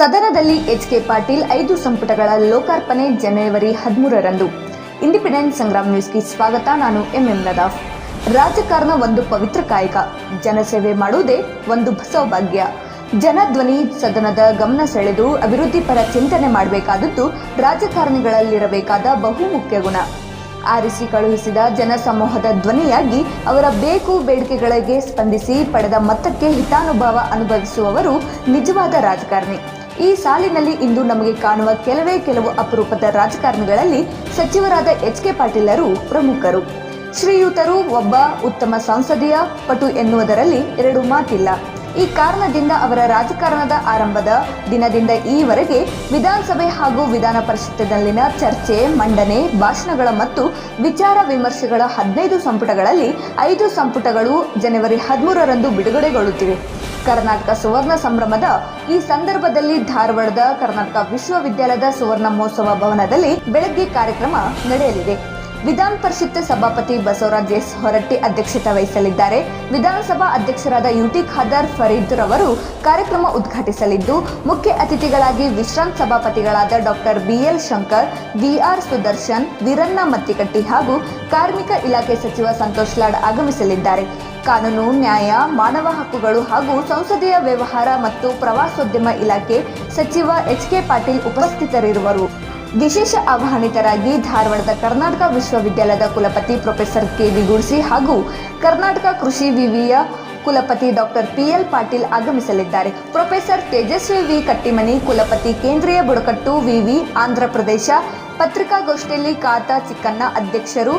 ಸದನದಲ್ಲಿ ಎಚ್ಕೆ ಪಾಟೀಲ್ ಐದು ಸಂಪುಟಗಳ ಲೋಕಾರ್ಪಣೆ ಜನವರಿ ಹದಿಮೂರರಂದು. ಇಂಡಿಪೆಂಡೆಂಟ್ ಸಂಗ್ರಾಮ್ ನ್ಯೂಸ್ಗೆ ಸ್ವಾಗತ, ನಾನು ಎಂಎಂ ನದಾಫ್. ರಾಜಕಾರಣ ಒಂದು ಪವಿತ್ರ ಕಾಯಕ, ಜನಸೇವೆ ಮಾಡುವುದೇ ಒಂದು ಸೌಭಾಗ್ಯ ಜನಧ್ವನಿ ಸದನದ ಗಮನ ಸೆಳೆದು ಅಭಿವೃದ್ಧಿಪರ ಚಿಂತನೆ ಮಾಡಬೇಕಾದದ್ದು ರಾಜಕಾರಣಿಗಳಲ್ಲಿರಬೇಕಾದ ಬಹುಮುಖ್ಯ ಗುಣ. ಆರಿಸಿ ಕಳುಹಿಸಿದ ಜನಸಮೂಹದ ಧ್ವನಿಯಾಗಿ ಅವರ ಬೇಕು ಬೇಡಿಕೆಗಳಿಗೆ ಸ್ಪಂದಿಸಿ ಪಡೆದ ಮತಕ್ಕೆ ಹಿತಾನುಭವ ಅನುಭವಿಸುವವರು ನಿಜವಾದ ರಾಜಕಾರಣಿ. ಈ ಸಾಲಿನಲ್ಲಿ ಇಂದು ನಮಗೆ ಕಾಣುವ ಕೆಲವೇ ಕೆಲವು ಅಪರೂಪದ ರಾಜಕಾರಣಿಗಳಲ್ಲಿ ಸಚಿವರಾದ ಎಚ್ ಕೆ ಪಾಟೀಲರು ಪ್ರಮುಖರು. ಶ್ರೀಯುತರು ಒಬ್ಬ ಉತ್ತಮ ಸಂಸದೀಯ ಪಟು ಎನ್ನುವುದರಲ್ಲಿ ಎರಡು ಮಾತಿಲ್ಲ. ಈ ಕಾರಣದಿಂದ ಅವರ ರಾಜಕಾರಣದ ಆರಂಭದ ದಿನದಿಂದ ಈವರೆಗೆ ವಿಧಾನಸಭೆ ಹಾಗೂ ವಿಧಾನ ಪರಿಷತ್ತಿನಲ್ಲಿನ ಚರ್ಚೆ, ಮಂಡನೆ, ಭಾಷಣಗಳ ಮತ್ತು ವಿಚಾರ ವಿಮರ್ಶೆಗಳ ಹದಿನೈದು ಸಂಪುಟಗಳಲ್ಲಿ ಐದು ಸಂಪುಟಗಳು ಜನವರಿ ಹದಿಮೂರರಂದು ಬಿಡುಗಡೆಗೊಳ್ಳುತ್ತಿವೆ. ಕರ್ನಾಟಕ ಸುವರ್ಣ ಸಂಭ್ರಮದ ಈ ಸಂದರ್ಭದಲ್ಲಿ ಧಾರವಾಡದ ಕರ್ನಾಟಕ ವಿಶ್ವವಿದ್ಯಾಲಯದ ಸುವರ್ಣ ಮಹೋತ್ಸವ ಭವನದಲ್ಲಿ ಬೆಳಗ್ಗೆ ಕಾರ್ಯಕ್ರಮ ನಡೆಯಲಿದೆ. ವಿಧಾನ ಪರಿಷತ್ ಸಭಾಪತಿ ಬಸವರಾಜ್ ಎಸ್ ಹೊರಟ್ಟಿ ಅಧ್ಯಕ್ಷತೆ ವಹಿಸಲಿದ್ದಾರೆ. ವಿಧಾನಸಭಾ ಅಧ್ಯಕ್ಷರಾದ ಯುಟಿ ಖಾದರ್ ಫರೀದ್ ರವರು ಕಾರ್ಯಕ್ರಮ ಉದ್ಘಾಟಿಸಲಿದ್ದು, ಮುಖ್ಯ ಅತಿಥಿಗಳಾಗಿ ವಿಶ್ರಾಂತ ಸಭಾಪತಿಗಳಾದ doctor BL Shankar, VR Sudarshan, Veeranna Mattikatti ಹಾಗೂ ಕಾರ್ಮಿಕ ಇಲಾಖೆ ಸಚಿವ ಸಂತೋಷ್ ಲಾಡ್ ಆಗಮಿಸಲಿದ್ದಾರೆ. ಕಾನೂನು, ನ್ಯಾಯ, ಮಾನವ ಹಕ್ಕುಗಳು ಹಾಗೂ ಸಂಸದೀಯ ವ್ಯವಹಾರ ಮತ್ತು ಪ್ರವಾಸೋದ್ಯಮ ಇಲಾಖೆ ಸಚಿವ ಎಚ್ ಕೆ ಪಾಟೀಲ್ ಉಪಸ್ಥಿತರಿರುವರು. ವಿಶೇಷ ಆಹ್ವಾನಿತರಾಗಿ ಧಾರವಾಡದ ಕರ್ನಾಟಕ ವಿಶ್ವವಿದ್ಯಾಲಯದ ಕುಲಪತಿ ಪ್ರೊಫೆಸರ್ ಕೆ ವಿ ಗುಡ್ಸಿ ಹಾಗೂ ಕರ್ನಾಟಕ ಕೃಷಿ ವಿವಿಯ ಕುಲಪತಿ ಡಾಕ್ಟರ್ ಪಿಎಲ್ ಪಾಟೀಲ್ ಆಗಮಿಸಲಿದ್ದಾರೆ. ಪ್ರೊಫೆಸರ್ ತೇಜಸ್ವಿ ವಿ ಕಟ್ಟಿಮನಿ, ಕುಲಪತಿ ಕೇಂದ್ರೀಯ ಬುಡಕಟ್ಟು ವಿವಿ ಆಂಧ್ರಪ್ರದೇಶ, ಪತ್ರಿಕಾಗೋಷ್ಠಿಯಲ್ಲಿ ಕಾತಾ ಚಿಕ್ಕಣ್ಣ ಅಧ್ಯಕ್ಷರು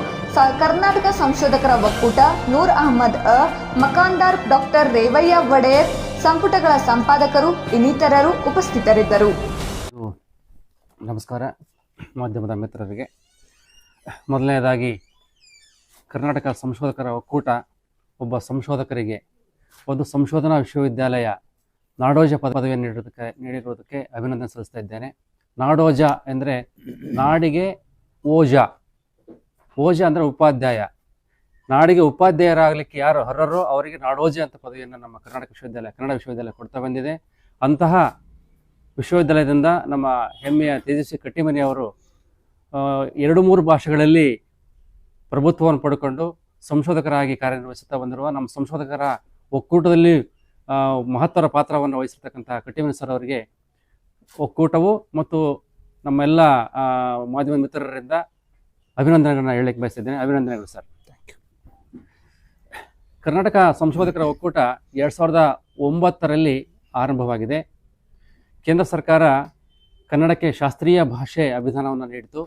ಕರ್ನಾಟಕ ಸಂಶೋಧಕರ ಒಕ್ಕೂಟ, ನೂರ್ ಅಹಮದ್ ಅ ಮಕಾಂದಾರ್ ಡಾಕ್ಟರ್ ರೇವಯ್ಯ ಒಡೆಯರ್, ಸಂಪುಟಗಳ ಸಂಪಾದಕರು, ಇನ್ನಿತರರು ಉಪಸ್ಥಿತರಿದ್ದರು. ನಮಸ್ಕಾರ. ಮಾಧ್ಯಮದ ಮಿತ್ರರಿಗೆ. ಮೊದಲನೇದಾಗಿ, ಕರ್ನಾಟಕ ಸಂಶೋಧಕರ ಒಕ್ಕೂಟ ಒಬ್ಬ ಸಂಶೋಧಕರಿಗೆ ಒಂದು ಸಂಶೋಧನಾ ವಿಶ್ವವಿದ್ಯಾಲಯ ನಾಡೋಜ ಪದ ಪದವಿಯನ್ನು ನೀಡಿರೋದಕ್ಕೆ ನೀಡಿರುವುದಕ್ಕೆ ಅಭಿನಂದನೆ ಸಲ್ಲಿಸ್ತಾ ಇದ್ದೇನೆ. ನಾಡೋಜ ಎಂದರೆ ನಾಡಿಗೆ ಓಜ. ಓಜ ಅಂದರೆ ಉಪಾಧ್ಯಾಯ. ನಾಡಿಗೆ ಉಪಾಧ್ಯಾಯರಾಗಲಿಕ್ಕೆ ಯಾರು ಅರ್ಹರೋ ಅವರಿಗೆ ನಾಡೋಜ ಅಂತ ಪದವಿಯನ್ನು ನಮ್ಮ ಕರ್ನಾಟಕ ವಿಶ್ವವಿದ್ಯಾಲಯ, ಕನ್ನಡ ವಿಶ್ವವಿದ್ಯಾಲಯ ಕೊಡ್ತಾ ಬಂದಿದೆ. ಅಂತಹ ವಿಶ್ವವಿದ್ಯಾಲಯದಿಂದ ನಮ್ಮ ಹೆಮ್ಮೆಯ ತೇಜಸ್ವಿ ಕಟ್ಟಿಮನಿ ಅವರು ಎರಡು ಮೂರು ಭಾಷೆಗಳಲ್ಲಿ ಪ್ರಭುತ್ವವನ್ನು ಪಡ್ಕೊಂಡು ಸಂಶೋಧಕರಾಗಿ ಕಾರ್ಯನಿರ್ವಹಿಸುತ್ತಾ ಬಂದಿರುವ ನಮ್ಮ ಸಂಶೋಧಕರ ಒಕ್ಕೂಟದಲ್ಲಿ ಮಹತ್ತರ ಪಾತ್ರವನ್ನು ವಹಿಸಿರ್ತಕ್ಕಂಥ ಕಟ್ಟಿಮನಿ ಸರ್ ಅವರಿಗೆ ಒಕ್ಕೂಟವು ಮತ್ತು ನಮ್ಮೆಲ್ಲ ಮಾಧ್ಯಮ ಮಿತ್ರರಿಂದ ಅಭಿನಂದನೆಗಳನ್ನ ಹೇಳಕ್ಕೆ ಬಯಸಿದ್ದೇನೆ. ಅಭಿನಂದನೆಗಳು ಸರ್. ಕರ್ನಾಟಕ ಸಂಶೋಧಕರ ಒಕ್ಕೂಟ ಎರಡು ಸಾವಿರದ ಒಂಬತ್ತರಲ್ಲಿ ಆರಂಭವಾಗಿದೆ. ಕೇಂದ್ರ ಸರ್ಕಾರ ಕನ್ನಡಕ್ಕೆ ಶಾಸ್ತ್ರೀಯ ಭಾಷೆ ಅಭಿಧಾನವನ್ನು ನೀಡಿತು.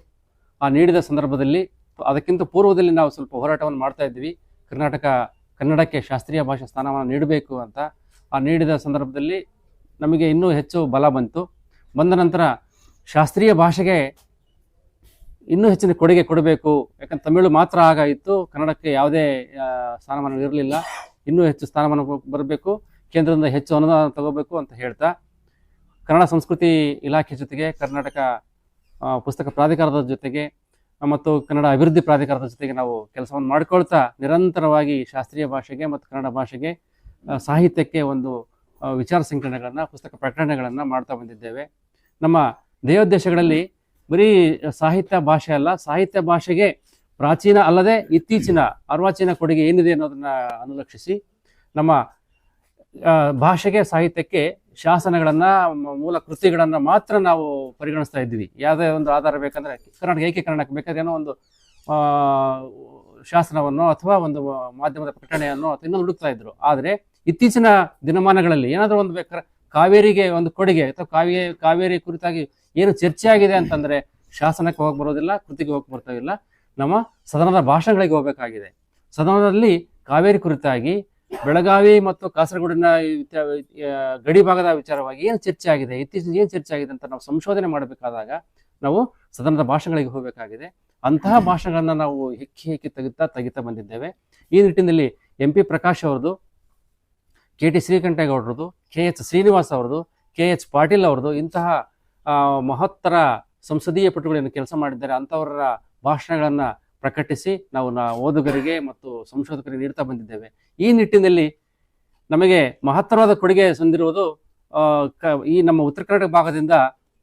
ಆ ನೀಡಿದ ಸಂದರ್ಭದಲ್ಲಿ ಅದಕ್ಕಿಂತ ಪೂರ್ವದಲ್ಲಿ ನಾವು ಸ್ವಲ್ಪ ಹೋರಾಟವನ್ನು ಮಾಡ್ತಾ ಇದ್ವಿ ಕರ್ನಾಟಕ, ಕನ್ನಡಕ್ಕೆ ಶಾಸ್ತ್ರೀಯ ಭಾಷೆ ಸ್ಥಾನವನ್ನು ನೀಡಬೇಕು ಅಂತ. ಆ ನೀಡಿದ ಸಂದರ್ಭದಲ್ಲಿ ನಮಗೆ ಇನ್ನೂ ಹೆಚ್ಚು ಬಲ ಬಂತು. ಬಂದ ನಂತರ ಶಾಸ್ತ್ರೀಯ ಭಾಷೆಗೆ ಇನ್ನೂ ಹೆಚ್ಚಿನ ಕೊಡುಗೆ ಕೊಡಬೇಕು. ಯಾಕಂದ್ರೆ ತಮಿಳು ಮಾತ್ರ ಆಗ ಇತ್ತು. ಕನ್ನಡಕ್ಕೆ ಯಾವುದೇ ಸ್ಥಾನಮಾನ ಇರಲಿಲ್ಲ. ಇನ್ನೂ ಹೆಚ್ಚು ಸ್ಥಾನಮಾನ ಬರಬೇಕು. ಕೇಂದ್ರದಿಂದ ಹೆಚ್ಚು ಅನುದಾನ ತಗೋಬೇಕು ಅಂತ ಹೇಳ್ತಾ ಕನ್ನಡ ಸಂಸ್ಕೃತಿ ಇಲಾಖೆ ಜೊತೆಗೆ ಕರ್ನಾಟಕ ಪುಸ್ತಕ ಪ್ರಾಧಿಕಾರದ ಜೊತೆಗೆ, ಮತ್ತು ಕನ್ನಡ ಅಭಿವೃದ್ಧಿ ಪ್ರಾಧಿಕಾರದ ಜೊತೆಗೆ ನಾವು ಕೆಲಸವನ್ನು ಮಾಡ್ಕೊಳ್ತಾ ನಿರಂತರವಾಗಿ ಶಾಸ್ತ್ರೀಯ ಭಾಷೆಗೆ ಮತ್ತು ಕನ್ನಡ ಭಾಷೆಗೆ ಸಾಹಿತ್ಯಕ್ಕೆ ಒಂದು ವಿಚಾರ ಸಂಕಲನಗಳನ್ನು ಪುಸ್ತಕ ಪ್ರಕಟಣೆಗಳನ್ನು ಮಾಡ್ತಾ ಬಂದಿದ್ದೇವೆ. ನಮ್ಮ ದೇವೋದ್ದೇಶಗಳಲ್ಲಿ ಬರೀ ಸಾಹಿತ್ಯ ಭಾಷೆ ಅಲ್ಲ, ಸಾಹಿತ್ಯ ಭಾಷೆಗೆ ಪ್ರಾಚೀನ ಅಲ್ಲದೆ ಇತ್ತೀಚಿನ ಅರ್ವಾಚೀನ ಕೊಡುಗೆ ಏನಿದೆ ಅನ್ನೋದನ್ನು ಅನುಲಕ್ಷಿಸಿ ನಮ್ಮ ಭಾಷೆಗೆ, ಸಾಹಿತ್ಯಕ್ಕೆ ಶಾಸನಗಳನ್ನ ಮೂಲ ಕೃತಿಗಳನ್ನ ಮಾತ್ರ ನಾವು ಪರಿಗಣಿಸ್ತಾ ಇದ್ವಿ ಯಾವುದೇ ಒಂದು ಆಧಾರ ಬೇಕಂದ್ರೆ ಕರ್ನಾಟಕ ಏಕೀಕರಣಕ್ಕೆ ಬೇಕಾದ ಬೇಕಾದ್ರೆ ಏನೋ ಒಂದು ಶಾಸನವನ್ನು ಅಥವಾ ಒಂದು ಮಾಧ್ಯಮದ ಪ್ರಕಟಣೆಯನ್ನು ಅಥವಾ ಇನ್ನೊಂದು ಹುಡುಕ್ತಾ ಇದ್ರು. ಆದರೆ ಇತ್ತೀಚಿನ ದಿನಮಾನಗಳಲ್ಲಿ ಏನಾದರೂ ಒಂದು ಬೇಕಾದ್ರೆ ಕಾವೇರಿಗೆ ಒಂದು ಕೊಡುಗೆ ಅಥವಾ ಕಾವೇರಿ ಕಾವೇರಿ ಕುರಿತಾಗಿ ಏನು ಚರ್ಚೆ ಆಗಿದೆ ಅಂತಂದ್ರೆ ಶಾಸನಕ್ಕೆ ಹೋಗಿ ಬರೋದಿಲ್ಲ, ಕೃತಿಗೆ ಹೋಗಿ ಬರ್ತಾ ಇಲ್ಲ. ನಮ್ಮ ಸದನದ ಭಾಷಣಗಳಿಗೆ ಹೋಗಬೇಕಾಗಿದೆ. ಸದನದಲ್ಲಿ ಕಾವೇರಿ ಕುರಿತಾಗಿ ಬೆಳಗಾವಿ ಮತ್ತು ಕಾಸರಗೋಡಿನ ಗಡಿ ಭಾಗದ ವಿಚಾರವಾಗಿ ಏನು ಚರ್ಚೆ ಆಗಿದೆ? ಇತ್ತೀಚಿನ ಏನು ಚರ್ಚೆ ಆಗಿದೆ ಅಂತ ನಾವು ಸಂಶೋಧನೆ ಮಾಡಬೇಕಾದಾಗ ನಾವು ಸದನದ ಭಾಷಣಗಳಿಗೆ ಹೋಗಬೇಕಾಗಿದೆ. ಅಂತಹ ಭಾಷಣಗಳನ್ನ ನಾವು ಹೆಕ್ಕಿ ಹೆಕ್ಕಿ ತೆಗಿತಾ ತೆಗಿತಾ ಬಂದಿದ್ದೇವೆ. ಈ ನಿಟ್ಟಿನಲ್ಲಿ ಎಂ ಪಿ ಪ್ರಕಾಶ್ ಅವರದು ಕೆ ಟಿ ಶ್ರೀಕಂಠೇಗೌಡರದು ಕೆ ಎಚ್ ಶ್ರೀನಿವಾಸ್ ಅವರದು ಕೆ ಎಚ್ ಪಾಟೀಲ್ ಅವರದು ಇಂತಹ ಮಹತ್ತರ ಸಂಸದೀಯ ಪಟುಗಳನ್ನು ಕೆಲಸ ಮಾಡಿದ್ದಾರೆ. ಅಂಥವರ ಭಾಷಣಗಳನ್ನ ಪ್ರಕಟಿಸಿ ನಾವು ನಾ ಓದುಗರಿಗೆ ಮತ್ತು ಸಂಶೋಧಕರಿಗೆ ನೀಡ್ತಾ ಬಂದಿದ್ದೇವೆ. ಈ ನಿಟ್ಟಿನಲ್ಲಿ ನಮಗೆ ಮಹತ್ತರವಾದ ಕೊಡುಗೆ ಸಂದಿರುವುದು ಈ ನಮ್ಮ ಉತ್ತರ ಕರ್ನಾಟಕ ಭಾಗದಿಂದ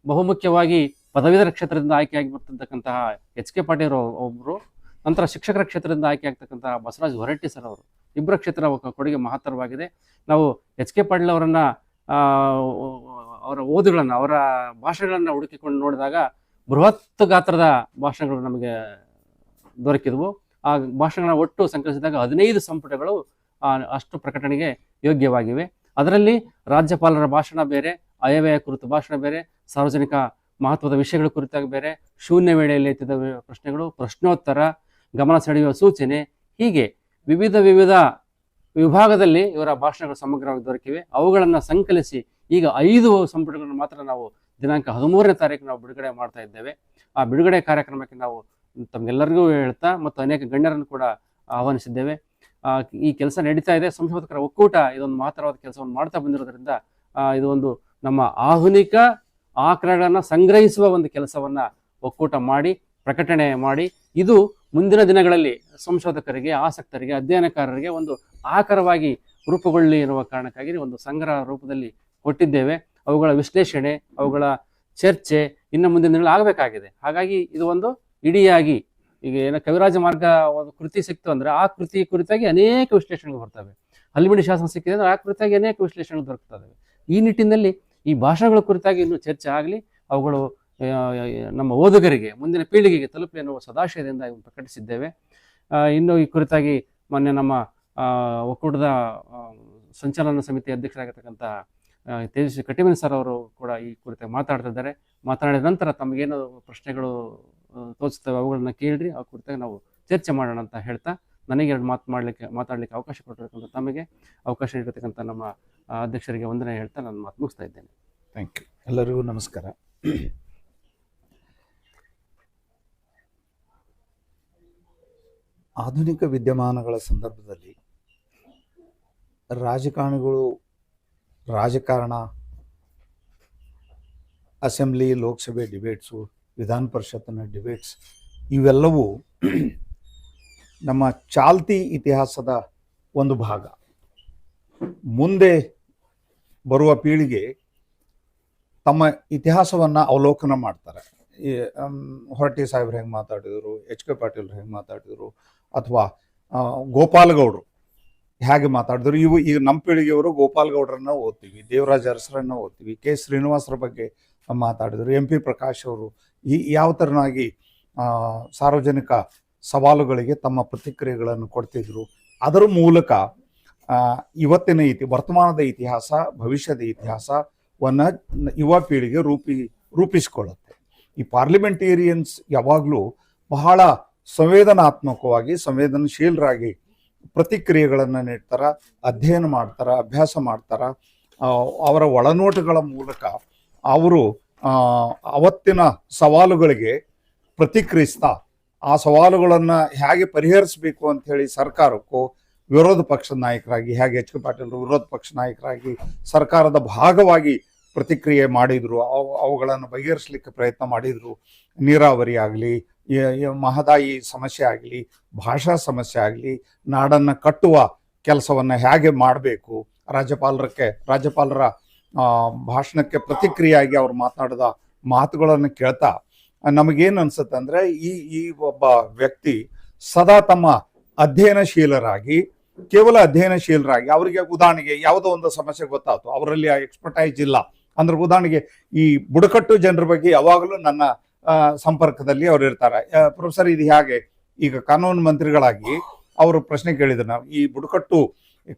ಬಹುಮುಖ್ಯವಾಗಿ ಪದವೀಧರ ಕ್ಷೇತ್ರದಿಂದ ಆಯ್ಕೆಯಾಗಿ ಬರ್ತಿರ್ತಕ್ಕಂತಹ ಎಚ್ ಕೆ ಪಾಟೀಲ್ ಒಬ್ಬರು ನಂತರ ಶಿಕ್ಷಕರ ಕ್ಷೇತ್ರದಿಂದ ಆಯ್ಕೆ ಆಗ್ತಕ್ಕಂತಹ ಬಸವರಾಜ್ ಹೊರಟ್ಟಿ ಸರ್ ಅವರು. ಇಬ್ಬರ ಕ್ಷೇತ್ರ ಕೊಡುಗೆ ಮಹತ್ತರವಾಗಿದೆ. ನಾವು ಎಚ್ ಕೆ ಪಾಟೀಲ್ ಅವರನ್ನ ಅವರ ಓದುಗಳನ್ನು, ಅವರ ಭಾಷೆಗಳನ್ನು ಹುಡುಕಿಕೊಂಡು ನೋಡಿದಾಗ ಬೃಹತ್ ಗಾತ್ರದ ಭಾಷೆಗಳು ನಮಗೆ ದೊರಕಿದವು. ಆ ಭಾಷಣಗಳ ಒಟ್ಟು ಸಂಕಲಿಸಿದಾಗ ಹದಿನೈದು ಸಂಪುಟಗಳು ಅಷ್ಟು ಪ್ರಕಟಣೆಗೆ ಯೋಗ್ಯವಾಗಿವೆ. ಅದರಲ್ಲಿ ರಾಜ್ಯಪಾಲರ ಭಾಷಣ ಬೇರೆ ಅಯವ್ಯಯ ಕುರಿತು ಭಾಷಣ ಬೇರೆ, ಸಾರ್ವಜನಿಕ ಮಹತ್ವದ ವಿಷಯಗಳ ಕುರಿತಾಗಿ ಬೇರೆ, ಶೂನ್ಯ ವೇಳೆಯಲ್ಲಿ ಎತ್ತಿದ ಪ್ರಶ್ನೆಗಳು, ಪ್ರಶ್ನೋತ್ತರ, ಗಮನ ಸೆಳೆಯುವ ಸೂಚನೆ, ಹೀಗೆ ವಿವಿಧ ವಿವಿಧ ವಿಭಾಗದಲ್ಲಿ ಇವರ ಭಾಷಣಗಳು ಸಮಗ್ರವಾಗಿ ದೊರಕಿವೆ. ಅವುಗಳನ್ನು ಸಂಕಲಿಸಿ ಈಗ ಐದು ಸಂಪುಟಗಳನ್ನು ಮಾತ್ರ ನಾವು ದಿನಾಂಕ ಹದಿಮೂರನೇ ತಾರೀಕು ನಾವು ಬಿಡುಗಡೆ ಮಾಡ್ತಾ ಇದ್ದೇವೆ. ಆ ಬಿಡುಗಡೆ ಕಾರ್ಯಕ್ರಮಕ್ಕೆ ನಾವು ತಮಗೆಲ್ಲರಿಗೂ ಹೇಳ್ತಾ ಮತ್ತು ಅನೇಕ ಗಣ್ಯರನ್ನು ಕೂಡ ಆಹ್ವಾನಿಸಿದ್ದೇವೆ. ಈ ಕೆಲಸ ನಡೀತಾ ಇದೆ. ಸಂಶೋಧಕರ ಒಕ್ಕೂಟ ಇದೊಂದು ಮಹತ್ತರವಾದ ಕೆಲಸವನ್ನು ಮಾಡ್ತಾ ಬಂದಿರೋದ್ರಿಂದ ಇದು ಒಂದು ನಮ್ಮ ಆಧುನಿಕ ಆಕರಗಳನ್ನು ಸಂಗ್ರಹಿಸುವ ಒಂದು ಕೆಲಸವನ್ನು ಒಕ್ಕೂಟ ಮಾಡಿ, ಪ್ರಕಟಣೆ ಮಾಡಿ, ಇದು ಮುಂದಿನ ದಿನಗಳಲ್ಲಿ ಸಂಶೋಧಕರಿಗೆ, ಆಸಕ್ತರಿಗೆ, ಅಧ್ಯಯನಕಾರರಿಗೆ ಒಂದು ಆಕರವಾಗಿ ರೂಪುಗೊಳ್ಳಿ ಇರುವ ಕಾರಣಕ್ಕಾಗಿ ಒಂದು ಸಂಗ್ರಹ ರೂಪದಲ್ಲಿ ಕೊಟ್ಟಿದ್ದೇವೆ. ಅವುಗಳ ವಿಶ್ಲೇಷಣೆ, ಅವುಗಳ ಚರ್ಚೆ ಇನ್ನು ಮುಂದಿನ ದಿನಗಳಲ್ಲಿ ಆಗಬೇಕಾಗಿದೆ. ಹಾಗಾಗಿ ಇದು ಒಂದು ಇಡಿಯಾಗಿ ಈಗ ಏನೋ ಕವಿರಾಜ ಮಾರ್ಗ ಒಂದು ಕೃತಿ ಸಿಕ್ತು ಅಂದ್ರೆ ಆ ಕೃತಿ ಕುರಿತಾಗಿ ಅನೇಕ ವಿಶ್ಲೇಷಣೆಗಳು ಬರ್ತವೆ. ಹಲ್ಮಿಡಿ ಶಾಸನ ಸಿಕ್ಕಿದೆ ಅಂದ್ರೆ ಆ ಕುರಿತಾಗಿ ಅನೇಕ ವಿಶ್ಲೇಷಣೆಗಳು ದೊರಕ್ತವೆ. ಈ ನಿಟ್ಟಿನಲ್ಲಿ ಈ ಭಾಷೆಗಳ ಕುರಿತಾಗಿ ಇನ್ನೂ ಚರ್ಚೆ ಆಗಲಿ, ಅವುಗಳು ನಮ್ಮ ಓದುಗರಿಗೆ, ಮುಂದಿನ ಪೀಳಿಗೆಗೆ ತಲುಪಲಿ ಎನ್ನುವ ಸದಾಶಯದಿಂದ ಇದನ್ನು ಪ್ರಕಟಿಸಿದ್ದೇವೆ. ಇನ್ನು ಈ ಕುರಿತಾಗಿ ಮೊನ್ನೆ ನಮ್ಮ ಒಕ್ಕೂಟದ ಸಂಚಲನ ಸಮಿತಿ ಅಧ್ಯಕ್ಷರಾಗಿರ್ತಕ್ಕಂಥ ತೇಜಸ್ವಿ ಕಟ್ಟಿಮನಿ ಸರ್ ಅವರು ಕೂಡ ಈ ಕುರಿತಾಗಿ ಮಾತಾಡ್ತಿದ್ದಾರೆ. ಮಾತನಾಡಿದ ನಂತರ ತಮಗೇನು ಪ್ರಶ್ನೆಗಳು ಆ, ತೋಚಿಸ್ತವೆ ಅವುಗಳನ್ನ ಕೇಳ್ರಿ ಆ ಕುರಿತಾಗಿ ನಾವು ಚರ್ಚೆ ಮಾಡೋಣ ಅಂತ ಹೇಳ್ತಾ ನನಗೆ ಎರಡು ಮಾತು ಮಾಡಲಿಕ್ಕೆ ಮಾತಾಡಲಿಕ್ಕೆ ಅವಕಾಶ ಕೊಟ್ಟಿರ್ತಕ್ಕಂಥ ತಮಗೆ ಅವಕಾಶ ನೀಡಿರ್ತಕ್ಕಂಥ ನಮ್ಮ ಅಧ್ಯಕ್ಷರಿಗೆ ವಂದನೆ ಹೇಳ್ತಾ ನಾನು ಮಾತು ಮುಗಿಸ್ತಾ ಇದ್ದೇನೆ. ಥ್ಯಾಂಕ್ ಯು ಎಲ್ಲರಿಗೂ ನಮಸ್ಕಾರ. ಆಧುನಿಕ ವಿದ್ಯಮಾನಗಳ ಸಂದರ್ಭದಲ್ಲಿ ರಾಜಕಾರಣಿಗಳು ರಾಜಕಾರಣ ಅಸೆಂಬ್ಲಿ ಲೋಕಸಭೆ ಡಿಬೇಟ್ಸು ವಿಧಾನ ಪರಿಷತ್ತಿನ ಡಿಬೇಟ್ಸ್ ಇವೆಲ್ಲವೂ ನಮ್ಮ ಚಾಲ್ತಿ ಇತಿಹಾಸದ ಒಂದು ಭಾಗ. ಮುಂದೆ ಬರುವ ಪೀಳಿಗೆ ತಮ್ಮ ಇತಿಹಾಸವನ್ನು ಅವಲೋಕನ ಮಾಡ್ತಾರೆ. ಹೊರಟ್ಟಿ ಸಾಹೇಬ್ರು ಹೆಂಗೆ ಮಾತಾಡಿದರು, ಎಚ್ ಕೆ ಪಾಟೀಲ್ ಹೆಂಗೆ ಮಾತಾಡಿದರು, ಅಥವಾ ಗೋಪಾಲಗೌಡರು ಹೇಗೆ ಮಾತಾಡಿದ್ರು. ಇವು, ಈಗ ನಮ್ಮ ಪೀಳಿಗೆಯವರು ಗೋಪಾಲಗೌಡರನ್ನ ಓದ್ತೀವಿ, ದೇವರಾಜ ಅರಸರನ್ನ ಓದ್ತೀವಿ, ಕೆ ಶ್ರೀನಿವಾಸರ ಬಗ್ಗೆ ಮಾತಾಡಿದರು, ಎಂ ಪಿ ಪ್ರಕಾಶ್ ಅವರು ಈ ಯಾವ ಥರನಾಗಿ ಸಾರ್ವಜನಿಕ ಸವಾಲುಗಳಿಗೆ ತಮ್ಮ ಪ್ರತಿಕ್ರಿಯೆಗಳನ್ನು ಕೊಡ್ತಿದ್ರು. ಅದರ ಮೂಲಕ ಇವತ್ತಿನ ಇತಿ, ವರ್ತಮಾನದ ಇತಿಹಾಸ, ಭವಿಷ್ಯದ ಇತಿಹಾಸವನ್ನು ಯುವ ಪೀಳಿಗೆ ರೂಪಿ, ರೂಪಿಸಿಕೊಳ್ಳುತ್ತೆ. ಈ ಪಾರ್ಲಿಮೆಂಟೇರಿಯನ್ಸ್ ಯಾವಾಗಲೂ ಬಹಳ ಸಂವೇದನಾತ್ಮಕವಾಗಿ, ಸಂವೇದನಶೀಲರಾಗಿ ಪ್ರತಿಕ್ರಿಯೆಗಳನ್ನು ನೀಡ್ತಾರೆ, ಅಧ್ಯಯನ ಮಾಡ್ತಾರೆ, ಅಭ್ಯಾಸ ಮಾಡ್ತಾರೆ. ಅವರ ಒಳನೋಟಗಳ ಮೂಲಕ ಅವರು ಅವತ್ತಿನ ಸವಾಲುಗಳಿಗೆ ಪ್ರತಿಕ್ರಿಯಿಸ್ತಾ, ಆ ಸವಾಲುಗಳನ್ನು ಹೇಗೆ ಪರಿಹರಿಸಬೇಕು ಅಂತ ಹೇಳಿ ಸರ್ಕಾರಕ್ಕೂ ವಿರೋಧ ಪಕ್ಷದ ನಾಯಕರಾಗಿ, ಹೇಗೆ ಎಚ್ ಕೆ ಪಾಟೀಲ್ ವಿರೋಧ ಪಕ್ಷ ನಾಯಕರಾಗಿ ಸರ್ಕಾರದ ಭಾಗವಾಗಿ ಪ್ರತಿಕ್ರಿಯೆ ಮಾಡಿದ್ರು, ಅವು, ಅವುಗಳನ್ನು ಬಗೆಹರಿಸಲಿಕ್ಕೆ ಪ್ರಯತ್ನ ಮಾಡಿದ್ರು, ನೀರಾವರಿ ಆಗಲಿ ಮಹದಾಯಿ ಸಮಸ್ಯೆ ಆಗಲಿ, ಭಾಷಾ ಸಮಸ್ಯೆ ಆಗಲಿ, ನಾಡನ್ನು ಕಟ್ಟುವ ಕೆಲಸವನ್ನು ಹೇಗೆ ಮಾಡಬೇಕು, ರಾಜ್ಯಪಾಲರಕ್ಕೆ, ರಾಜ್ಯಪಾಲರ ಭಾಷಣಕ್ಕೆ ಪ್ರತಿಕ್ರಿಯೆಯಾಗಿ ಅವ್ರು ಮಾತನಾಡಿದ ಮಾತುಗಳನ್ನು ಕೇಳ್ತಾ, ನಮಗೇನು ಅನ್ಸುತ್ತೆ ಅಂದ್ರೆ ಈ ಈ ಒಬ್ಬ ವ್ಯಕ್ತಿ ಸದಾ ತಮ್ಮ ಅಧ್ಯಯನಶೀಲರಾಗಿ, ಕೇವಲ ಅಧ್ಯಯನಶೀಲರಾಗಿ, ಅವರಿಗೆ ಉದಾಹರಣೆಗೆ ಯಾವುದೋ ಒಂದು ಸಮಸ್ಯೆ ಗೊತ್ತಾಯ್ತು, ಅವರಲ್ಲಿ ಆ ಎಕ್ಸ್ಪರ್ಟೈಸ್ ಇಲ್ಲ, ಅಂದ್ರೆ ಉದಾಹರಣೆಗೆ ಈ ಬುಡಕಟ್ಟು ಜನರ ಬಗ್ಗೆ ಯಾವಾಗಲೂ ನನ್ನ ಸಂಪರ್ಕದಲ್ಲಿ ಅವ್ರು ಇರ್ತಾರೆ. ಪ್ರೊಫೆಸರ್ ಇದು ಹೇಗೆ, ಈಗ ಕಾನೂನು ಮಂತ್ರಿಗಳಾಗಿ ಅವರು ಪ್ರಶ್ನೆ ಕೇಳಿದ್ರು ನಾವು, ಈ ಬುಡಕಟ್ಟು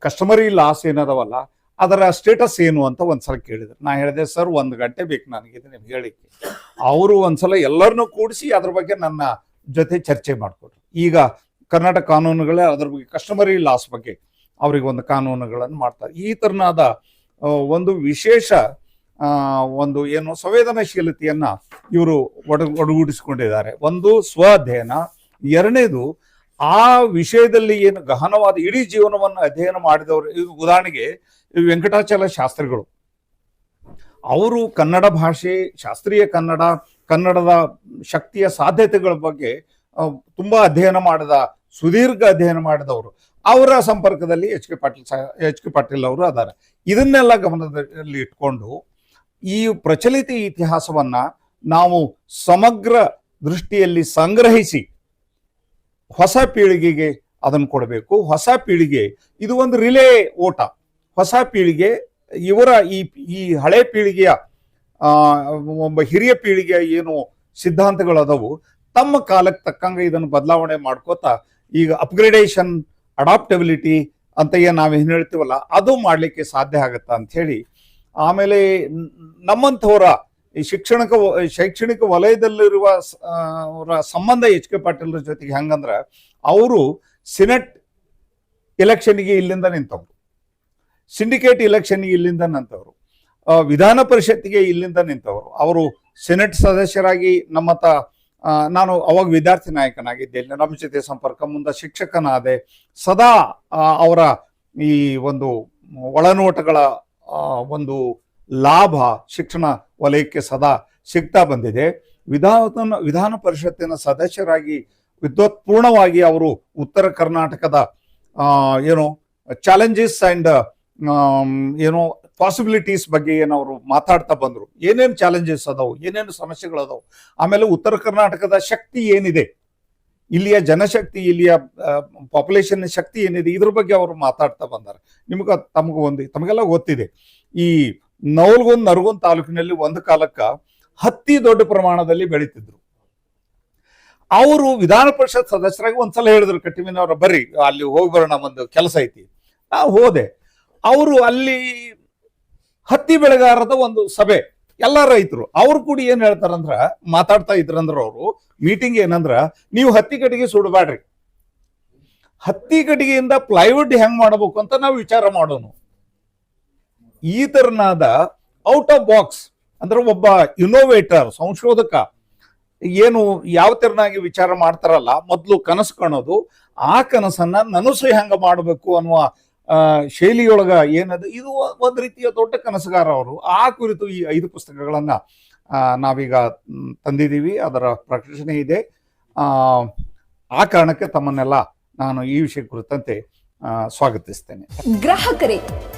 ಕಸ್ಟಮರಿ ಲಾಸ್ ಏನದವಲ್ಲ ಅದರ ಸ್ಟೇಟಸ್ ಏನು ಅಂತ ಒಂದ್ಸಲ ಕೇಳಿದ್ರು. ನಾ ಹೇಳಿದೆ, ಸರ್, ಒಂದು ಗಂಟೆ ಬೇಕು ನನಗೆ ನಿಮ್ಗೆ ಹೇಳಿಕ್ಕೆ. ಅವರು ಒಂದ್ಸಲ ಎಲ್ಲರನ್ನೂ ಕೂಡಿಸಿ ಅದ್ರ ಬಗ್ಗೆ ನನ್ನ ಜೊತೆ ಚರ್ಚೆ ಮಾಡಿಕೊಟ್ರು. ಈಗ ಕರ್ನಾಟಕ ಕಾನೂನುಗಳೇ ಅದ್ರ ಬಗ್ಗೆ ಕಸ್ಟಮರಿ ಲಾಸ್ ಬಗ್ಗೆ ಅವ್ರಿಗೆ ಒಂದು ಕಾನೂನುಗಳನ್ನು ಮಾಡ್ತಾರೆ. ಈ ತರನಾದ ಒಂದು ವಿಶೇಷ ಒಂದು ಏನು ಸಂವೇದನಾಶೀಲತೆಯನ್ನು ಇವರು ಒಡ ಒಡಗೂಡಿಸಿಕೊಂಡಿದ್ದಾರೆ. ಒಂದು ಸ್ವ ಅಧ್ಯಯನ, ಎರಡನೇದು ಆ ವಿಷಯದಲ್ಲಿ ಏನು ಗಹನವಾದ ಇಡೀ ಜೀವನವನ್ನು ಅಧ್ಯಯನ ಮಾಡಿದವರು ಉದಾಹರಣೆಗೆ ವೆಂಕಟಾಚಲ ಶಾಸ್ತ್ರಿಗಳು. ಅವರು ಕನ್ನಡ ಭಾಷೆ, ಶಾಸ್ತ್ರೀಯ ಕನ್ನಡ, ಕನ್ನಡದ ಶಕ್ತಿಯ ಸಾಧ್ಯತೆಗಳ ಬಗ್ಗೆ ತುಂಬಾ ಅಧ್ಯಯನ ಮಾಡಿದ, ಸುದೀರ್ಘ ಅಧ್ಯಯನ ಮಾಡಿದವರು. ಅವರ ಸಂಪರ್ಕದಲ್ಲಿ H K Patil H K Patil ಅವರು ಅದಾರ. ಇದನ್ನೆಲ್ಲ ಗಮನದಲ್ಲಿ ಇಟ್ಕೊಂಡು ಈ ಪ್ರಚಲಿತ ಇತಿಹಾಸವನ್ನ ನಾವು ಸಮಗ್ರ ದೃಷ್ಟಿಯಲ್ಲಿ ಸಂಗ್ರಹಿಸಿ ಹೊಸ ಪೀಳಿಗೆಗೆ ಅದನ್ನು ಕೊಡಬೇಕು. ಹೊಸ ಪೀಳಿಗೆ, ಇದು ಒಂದು ರಿಲೇ ಓಟ. ಹೊಸ ಪೀಳಿಗೆ, ಇವರ ಈ ಈ ಹಳೆ ಪೀಳಿಗೆಯ ಒಬ್ಬ ಹಿರಿಯ ಪೀಳಿಗೆಯ ಏನು ಸಿದ್ಧಾಂತಗಳು ಅದವು ತಮ್ಮ ಕಾಲಕ್ಕೆ ತಕ್ಕಂಗೆ ಇದನ್ನು ಬದಲಾವಣೆ ಮಾಡ್ಕೋತಾ, ಈಗ ಅಪ್ಗ್ರೇಡೇಷನ್ ಅಡಾಪ್ಟಬಿಲಿಟಿ ಅಂತ ಏನು ನಾವು ಏನು ಹೇಳ್ತೀವಲ್ಲ, ಅದು ಮಾಡಲಿಕ್ಕೆ ಸಾಧ್ಯ ಆಗುತ್ತಾ ಹೇಳಿ, ಆಮೇಲೆ ನಮ್ಮಂಥವರ ಈ ಶಿಕ್ಷಣಕ ಶೈಕ್ಷಣಿಕ ವಲಯದಲ್ಲಿರುವ ಅವರ ಸಂಬಂಧ ಎಚ್ ಕೆ ಪಾಟೀಲ್ರ ಜೊತೆಗೆ ಹೆಂಗಂದ್ರೆ ಅವರು ಸಿನೆಟ್ ಎಲೆಕ್ಷನ್ಗೆ ಇಲ್ಲಿಂದ ನಿಂತವ್ರು. ಸಿಂಡಿಕೇಟ್ ಎಲೆಕ್ಷನ್ಗೆ ಇಲ್ಲಿಂದ ನಿಂತವರು. ವಿಧಾನ ಪರಿಷತ್ತಿಗೆ ಇಲ್ಲಿಂದ ನಿಂತವರು. ಅವರು ಸೆನೆಟ್ ಸದಸ್ಯರಾಗಿ ನಮ್ಮ ನಾನು ಅವಾಗ ವಿದ್ಯಾರ್ಥಿ ನಾಯಕನಾಗಿದ್ದೆ. ನಮ್ಮ ಜೊತೆ ಸಂಪರ್ಕ, ಮುಂದೆ ಶಿಕ್ಷಕನಾದೆ. ಸದಾ ಅವರ ಈ ಒಂದು ಒಳನೋಟಗಳ ಒಂದು ಲಾಭ ಶಿಕ್ಷಣ ವಲಯಕ್ಕೆ ಸದಾ ಸಿಗ್ತಾ ಬಂದಿದೆ. ವಿಧಾನ ವಿಧಾನ ಪರಿಷತ್ತಿನ ಸದಸ್ಯರಾಗಿ ವಿದ್ವತ್ಪೂರ್ಣವಾಗಿ ಅವರು ಉತ್ತರ ಕರ್ನಾಟಕದ ಏನು ಚಾಲೆಂಜಸ್ ಅಂಡ್ ಏನು ಪಾಸಿಬಿಲಿಟೀಸ್ ಬಗ್ಗೆ ಏನು ಅವರು ಮಾತಾಡ್ತಾ ಬಂದರು. ಏನೇನು ಚಾಲೆಂಜಸ್ ಅದಾವು, ಏನೇನು ಸಮಸ್ಯೆಗಳು ಅದಾವು, ಆಮೇಲೆ ಉತ್ತರ ಕರ್ನಾಟಕದ ಶಕ್ತಿ ಏನಿದೆ, ಇಲ್ಲಿಯ ಜನಶಕ್ತಿ, ಇಲ್ಲಿಯ ಪಾಪ್ಯುಲೇಷನ್ ಶಕ್ತಿ ಏನಿದೆ, ಇದ್ರ ಬಗ್ಗೆ ಅವರು ಮಾತಾಡ್ತಾ ಬಂದಾರೆ. ನಿಮ್ಗೆ, ತಮಗೆ ಒಂದು, ತಮಗೆಲ್ಲ ಗೊತ್ತಿದೆ. ಈ ನವಲ್ಗುಂದ್, ನರಗುಂದ್ ತಾಲೂಕಿನಲ್ಲಿ ಒಂದು ಕಾಲಕ್ಕ ಹತ್ತಿ ದೊಡ್ಡ ಪ್ರಮಾಣದಲ್ಲಿ ಬೆಳೀತಿದ್ರು. ಅವರು ವಿಧಾನ ಪರಿಷತ್ ಸದಸ್ಯರಾಗಿ ಒಂದ್ಸಲ ಹೇಳಿದ್ರು, ಕಟ್ಟಿಮಿನವರ ಬರ್ರಿ, ಅಲ್ಲಿ ಹೋಗಿ ಬರೋಣ ಒಂದು ಕೆಲಸ ಐತಿ. ನಾ ಹೋದೆ. ಅವರು ಅಲ್ಲಿ ಹತ್ತಿ ಬೆಳೆಗಾರದ ಒಂದು ಸಭೆ, ಎಲ್ಲ ರೈತರು, ಅವ್ರು ಕೂಡ ಏನ್ ಹೇಳ್ತಾರಂದ್ರ, ಮಾತಾಡ್ತಾ ಇದ್ರಂದ್ರ ಅವರು ಮೀಟಿಂಗ್ ಏನಂದ್ರ, ನೀವು ಹತ್ತಿ ಕಟ್ಟಿಗೆ ಸುಡಬೇಡ್ರಿ ಹತ್ತಿ ಕಟ್ಟಿಗೆಯಿಂದ ಪ್ಲೈವುಡ್ ಹೆಂಗ್ ಮಾಡಬೇಕು ಅಂತ ನಾವು ವಿಚಾರ ಮಾಡೋಣ ಈ ತರನಾದ ಔಟ್ ಆಫ್ ಬಾಕ್ಸ್ ಅಂದ್ರೆ ಒಬ್ಬ ಇನೋವೇಟರ್ ಸಂಶೋಧಕ, ಏನು ಯಾವ ತೆರನಾಗಿ ವಿಚಾರ ಮಾಡ್ತಾರಲ್ಲ, ಮೊದಲು ಕನಸು ಕಾಣೋದು, ಆ ಕನಸನ್ನ ನನಸು ಹೆಂಗ ಮಾಡಬೇಕು ಅನ್ನುವ ಶೈಲಿಯೊಳಗ ಏನದು, ಇದು ಒಂದು ರೀತಿಯ ದೊಡ್ಡ ಕನಸುಗಾರ ಅವರು. ಆ ಕುರಿತು ಈ ಐದು ಪುಸ್ತಕಗಳನ್ನ ನಾವೀಗ ತಂದಿದ್ದೀವಿ, ಅದರ ಪ್ರಕಟಣೆ ಇದೆ. ಆ ಕಾರಣಕ್ಕೆ ತಮ್ಮನ್ನೆಲ್ಲ ನಾನು ಈ ವಿಷಯ ಕುರಿತಂತೆ ಸ್ವಾಗತಿಸ್ತೇನೆ. ಗ್ರಾಹಕರೇ